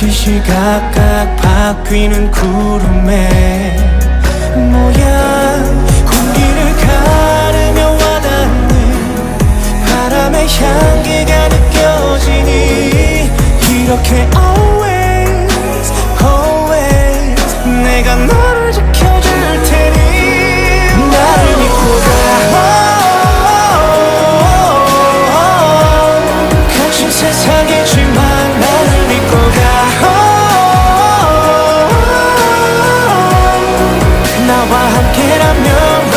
시시각각 바뀌는 구름의 모양 공기를 가르며 와닿는 바람의 향기가 느껴지니 이렇게 always always 내가 너를 지키 너와 함께라면